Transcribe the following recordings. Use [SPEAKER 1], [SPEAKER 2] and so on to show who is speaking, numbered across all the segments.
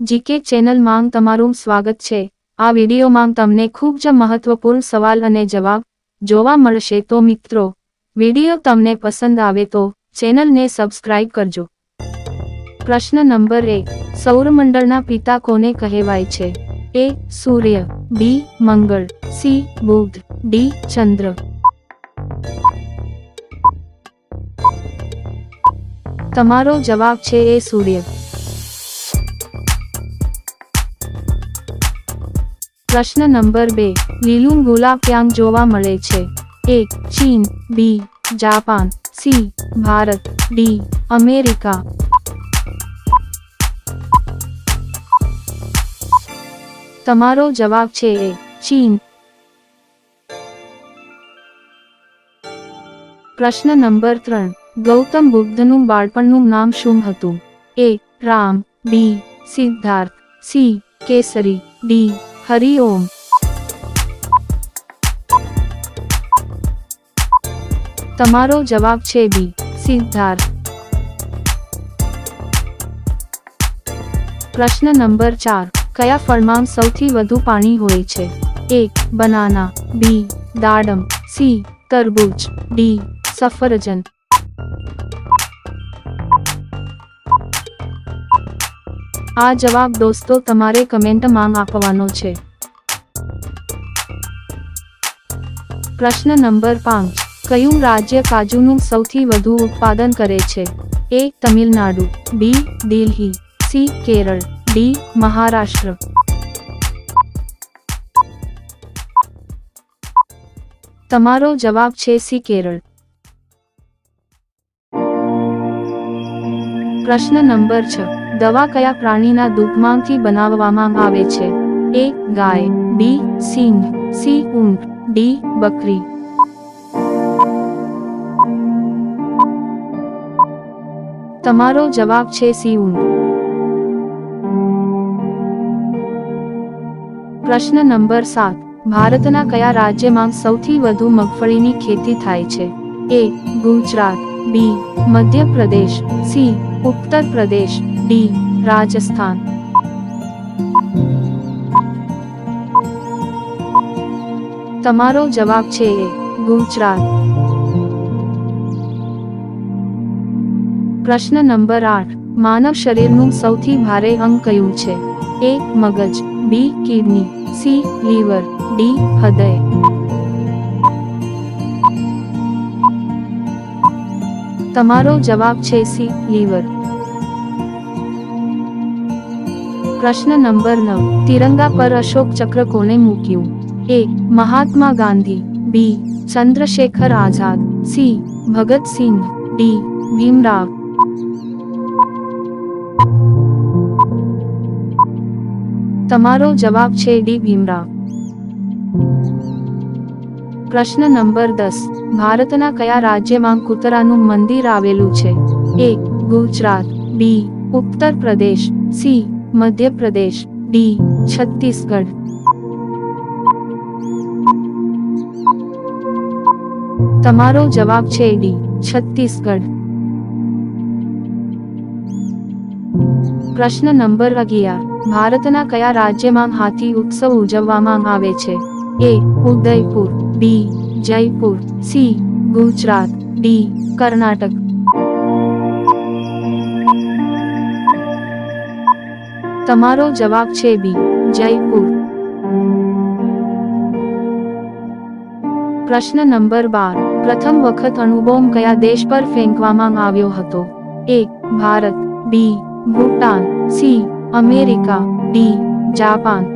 [SPEAKER 1] GK ચેનલમાં તમારું સ્વાગત છે. આ વિડીયોમાં તમને ખૂબ જ મહત્વપૂર્ણ સવાલ અને જવાબ જોવા મળશે. તો મિત્રો, વીડિયો તમને પસંદ આવે તો ચેનલને સબસ્ક્રાઇબ કરજો. પ્રશ્ન નંબર એક, સૌરમંડળના પિતા કોને કહેવાય છે? એ, સૂર્ય, બી, મંગળ, સી, બુધ, ડી, ચંદ્ર. તમારો જવાબ છે એ સૂર્ય. પ્રશ્ન નંબર બે. લીલું ગુલાબ ક્યાં જોવા મળે છે? એ. ચીન. B. Japan. C. Bharat. D. America. તમારો જવાબ છે એ. ચીન. પ્રશ્ન નંબર ત્રણ. ગૌતમ બુદ્ધનું બાળપણનું નામ શું હતું? A. Ram. B. Siddharth. C. Kesari. D. Hariom તમારો જવાબ છે બી સિદ્ધાર્થ પ્રશ્ન નંબર ચાર કયા ફળમાં સૌથી વધુ પાણી હોય છે એ બનાના બી દાડમ સી તરબૂચ ડી સફરજન આ જવાબ દોસ્તો તમારે કમેન્ટમાં આપવાનો છે. પ્રશ્ન નંબર પાંચ. કયું રાજ્ય કાજુનું સૌથી વધુ ઉત્પાદન કરે છે? A, Tamil Nadu, B, Delhi, C, Kerala, D, Maharashtra. તમારો જવાબ છે સી, કેરળ. પ્રશ્ન નંબર છ. દવા કયા પ્રાણીના દૂધમાંથી બનાવવામાં આવે છે? એ, ગાય, બી, સિંહ, સી, ઊંટ, ડી, બકરી. તમારો જવાબ છે સી, ઊંટ. પ્રશ્ન નંબર સાત. ભારતના કયા રાજ્યમાં સૌથી વધુ મગફળીની ખેતી થાય છે? A, Gujarat, B, Madhya Pradesh, C Uttar Pradesh, D, Rajasthan. તમારો જવાબ છે એ, ગુજરાત. પ્રશ્ન નંબર આઠ, માનવ શરીરનું સૌથી ભારે અંગ કયું છે? એ, મગજ, B, kidney, C, liver, D, હૃદય. તમારો જવાબ છે સી, લીવર. પ્રશ્ન નંબર નવ. તિરંગા પર અશોક ચક્ર કોને મૂક્યું? A, Mahatma Gandhi. B, Chandrashekhar Azad. C Bhagat Singh D, Bhimrao. તમારો જવાબ છે ડી, ભીમરાવ. પ્રશ્ન નંબર દસ. ભારતના કયા રાજ્યમાં કૂતરાનું મંદિર આવેલું છે? A, Gujarat. B Uttar Pradesh C, Madhya Pradesh. D, Chhattisgarh. તમારો જવાબ છે ડી, છત્તીસગઢ. પ્રશ્ન નંબર અગિયાર. ભારતના કયા રાજ્યમાં હાથી ઉત્સવ ઉજવવામાં આવે છે? A, Udaipur. B Jaipur, C, Gujarat, D, Karnataka. તમારો જવાબ છે બી, જયપુર. પ્રશ્ન નંબર બાર, પ્રથમ વખત અણુબોમ્બ કયા દેશ પર ફેંકવામાં આવ્યો હતો? A, Bharat, B, Bhutan, C, America, D, Japan.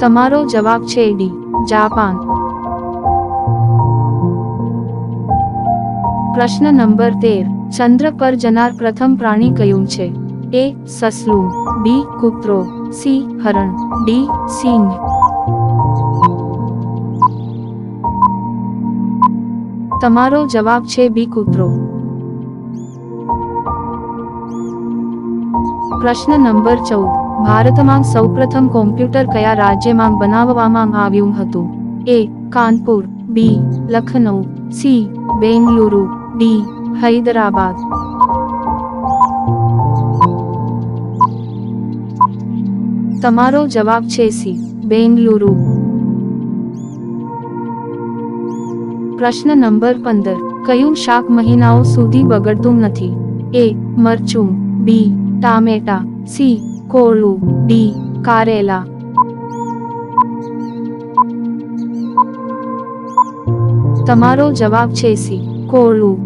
[SPEAKER 1] તમારો જવાબ છે ડી, જાપાન. પ્રશ્ન નંબર તેર, ચંદ્ર પર જનાર પ્રથમ પ્રાણી કયું છે? એ, સસલું. બી, કૂતરો. સી, હરણ. ડી, સિંહ. તમારો જવાબ છે બી, કૂતરો. પ્રશ્ન નંબર ચૌદ ભારતમાં સૌપ્રથમ કોમ્પ્યુટર કયા રાજ્યમાં બનાવવામાં આવ્યું હતું? A, Kanpur, B Lucknow C, Bengaluru, D, Hyderabad. તમારો જવાબ છે સી, બેંગલુરુ. પ્રશ્ન નંબર પંદર, કયું શાક મહિનાઓ સુધી બગડતું નથી? એ, મરચું, બી, ટામેટા, સી કોળું ડી કારેલા તમારો જવાબ છે સી કોળું